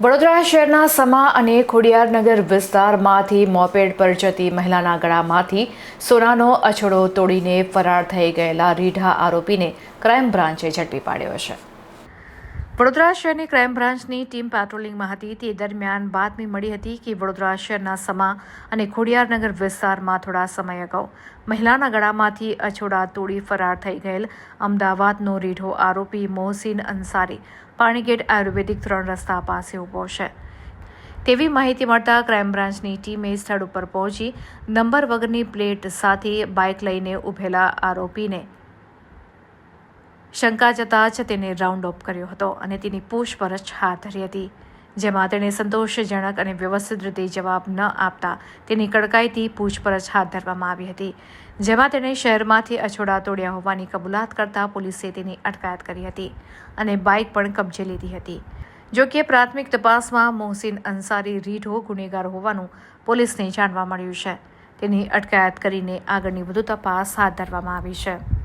વડોદરા શહેરના સમા અને ખોડિયારનગર વિસ્તારમાંથી મોપેડ પર જતી મહિલાના ગળામાંથી સોનાનો અછડો તોડીને ફરાર થઈ ગયેલા રીઢા આરોપીને ક્રાઇમ બ્રાન્ચે ઝડપી પાડ્યો છે. વડોદરા શહેરની ક્રાઇમ બ્રાન્ચની ટીમ પેટ્રોલિંગમાં હતી. તે દરમિયાન બાતમી મળી હતી કે વડોદરા શહેરના સમા અને ખોડિયારનગર વિસ્તારમાં થોડા સમય અગાઉ મહિલાના ગળામાંથી અછોડા તોડી ફરાર થઈ ગયેલ અમદાવાદનો રીઢો આરોપી મોહસિન અંસારી પાણીગેટ આયુર્વેદિક ત્રણ રસ્તા પાસે ઊભો છે. તેવી માહિતી મળતા ક્રાઇમ બ્રાન્ચની ટીમે સ્થળ ઉપર પહોંચી નંબર વગરની પ્લેટ સાથે બાઇક લઈને ઊભેલા આરોપીને શંકા જતાં જ તેને રાઉન્ડ અપ કર્યો હતો અને તેની પૂછપરછ હાથ ધરી હતી. જેમાં તેણે સંતોષજનક અને વ્યવસ્થિત રીતે જવાબ ન આપતા તેની કડકાઈથી પૂછપરછ હાથ ધરવામાં આવી હતી. જેમાં તેણે શહેરમાંથી અછોડા તોડ્યા હોવાની કબૂલાત કરતાં પોલીસે તેની અટકાયત કરી હતી અને બાઇક પણ કબજે લીધી હતી. જો કે પ્રાથમિક તપાસમાં મોહસિન અંસારી રીઢો ગુનેગાર હોવાનું પોલીસને જાણવા મળ્યું છે. તેની અટકાયત કરીને આગળની વધુ તપાસ હાથ ધરવામાં આવી છે.